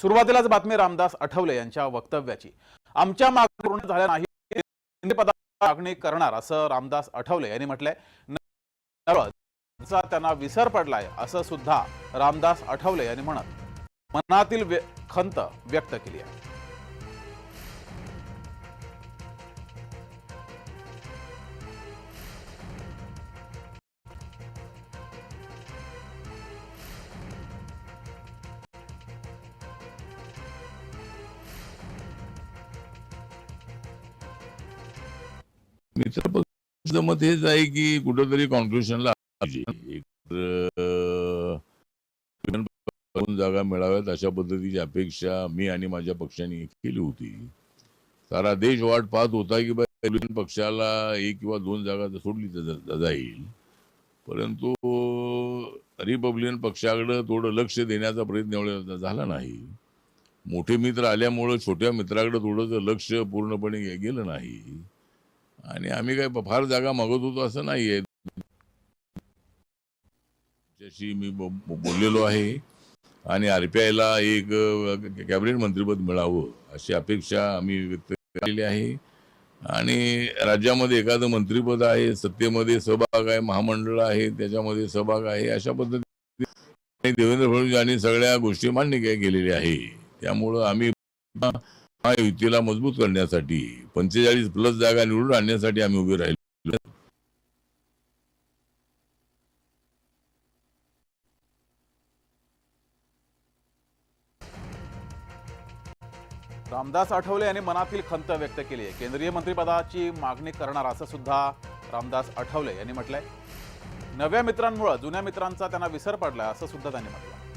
सुरुवातीलाच बातमी रामदास आठवले यांच्या वक्तव्याची. आमच्या मागणी पूर्ण झाल्या नाही मागणी करणार असं रामदास आठवले यांनी म्हटलंय. चा त्यांना विसर पडलाय असं सुद्धा रामदास आठवले यांनी म्हणत. मनातील व्य- खंत व्यक्त केली आहे. मित्र मत हेच आहे की कुठंतरी कॉन्क्लुशनला जागा मिळाव्यात अशा पद्धतीची अपेक्षा मी आणि माझ्या पक्षाने केली होती. सारा देश वाट पाहत होता की रिपब्लिकन पक्षाला एक किंवा दोन जागा तर सोडली तर जाईल. परंतु रिपब्लिकन पक्षाकडे थोडं लक्ष देण्याचा प्रयत्न एवढा झाला नाही. मोठे मित्र आल्यामुळं छोट्या मित्राकडे थोडंसं लक्ष पूर्णपणे गे- गेलं नाही. आणि आम्ही काय फार जागा मागत होतो असं नाहीये. त्याच्याशी मी बोललेलो आहे. आणि आरपीआयला एक कॅबिनेट मंत्रीपद मिळावं अशी अपेक्षा आम्ही व्यक्त केलेली आहे. आणि राज्यामध्ये एखादं मंत्रीपद आहे सत्तेमध्ये सहभाग आहे महामंडळ आहे त्याच्यामध्ये सहभाग आहे अशा पद्धतीने देवेंद्र फडणवीस यांनी सगळ्या गोष्टी मान्य केलेल्या आहे. त्यामुळं आम्ही महायुतीला मजबूत करण्यासाठी पंचेचाळीस प्लस जागा निवडून आणण्यासाठी आम्ही उभे राहिलो. रामदास आठवले यांनी मनातील खंत व्यक्त केली आहे. केंद्रीय मंत्रिपदाची मागणी करणार असं सुद्धा रामदास आठवले यांनी म्हटलंय. नव्या मित्रांमुळे जुन्या मित्रांचा त्यांना विसर पडलाय असं सुद्धा त्यांनी म्हटलं